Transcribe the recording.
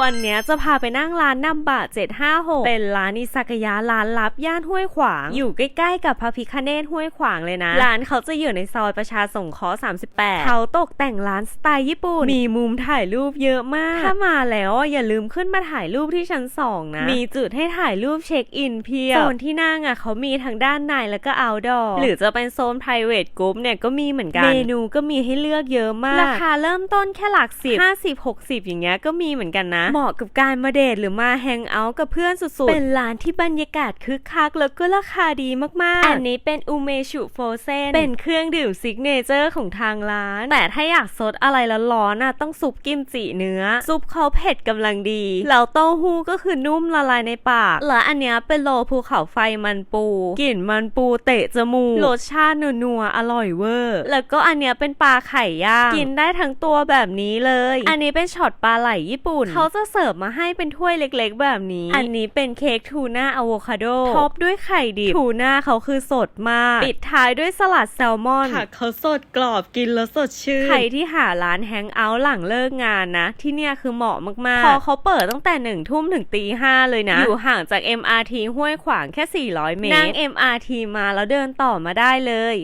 วันนี้จะพาไปนั่งร้านนัมบะ756 เป็นร้านอิซากยะร้านลับย่านห้วยขวาง อยู่ใกล้ๆกับพระพิคเนตห้วยขวางเลยนะ ร้านเขาจะอยู่ในซอยประชาสงเคราะห์38 เขาตกแต่งร้านสไตล์ญี่ปุ่น มีมุมถ่ายรูปเยอะมาก ถ้ามาแล้วอย่าลืมขึ้นมาถ่ายรูปที่ชั้น 2 นะ มีจุดให้ถ่ายรูปเช็คอินเพียบโซนที่นั่งอะเขามีทั้งด้านในแล้วก็ outdoor หรือจะเป็นโซน private group เนี่ยก็มีเหมือนกัน เมนูก็มีให้เลือกเยอะมาก ราคาเริ่มต้นแค่หลักสิบห้าสิบหกสิบอย่างเงี้ยก็มีเหมือนกันนะเหมาะกับการมาเดทหรือมาแฮงเอาท์กับเพื่อนสุดๆ เป็นร้านที่บรรยากาศคึกคักแล้วก็ราคาดีมากๆ อันนี้เป็นอูเมชุโฟเซนเป็นเครื่องดื่มซิกเนเจอร์ของทางร้าน แต่ถ้าอยากซดอะไรร้อนๆน่ะต้องซุปกิมจิเนื้อ ซุปเขาเผ็ดกำลังดี แล้วเต้าหู้ก็คือนุ่มละลายในปาก และอันเนี้ยเป็นโลภูเขาไฟมันปู กลิ่นมันปูเตะจมูก รสชาตินัวๆ อร่อยเวอร์ แล้วก็อันเนี้ยเป็นปลาไข่ย่าง กินได้ทั้งตัวแบบนี้เลย อันนี้เป็นช็อตปลาไหลญี่ปุ่น เขาจะเสิร์ฟมาให้เป็นถ้วยเล็กๆ แบบนี้ อันนี้เป็นเค้กทูน่าอะโวคาโดท็อปด้วยไข่ดิบทูน่าเขาคือสดมาก ปิดท้ายด้วยสลัดแซลมอนผักเขาสดกรอบกินแล้วสดชื่นใครที่หาร้านแฮงเอาท์หลังเลิกงานนะ ที่เนี่ยคือเหมาะมากๆ พอเขาเปิดตั้งแต่หนึ่งทุ่มถึงตีห้าเลยนะ อยู่ห่างจาก MRT ห้วยขวางแค่ 400 เมตรนั่ง MRT มาแล้วเดินต่อมาได้เลย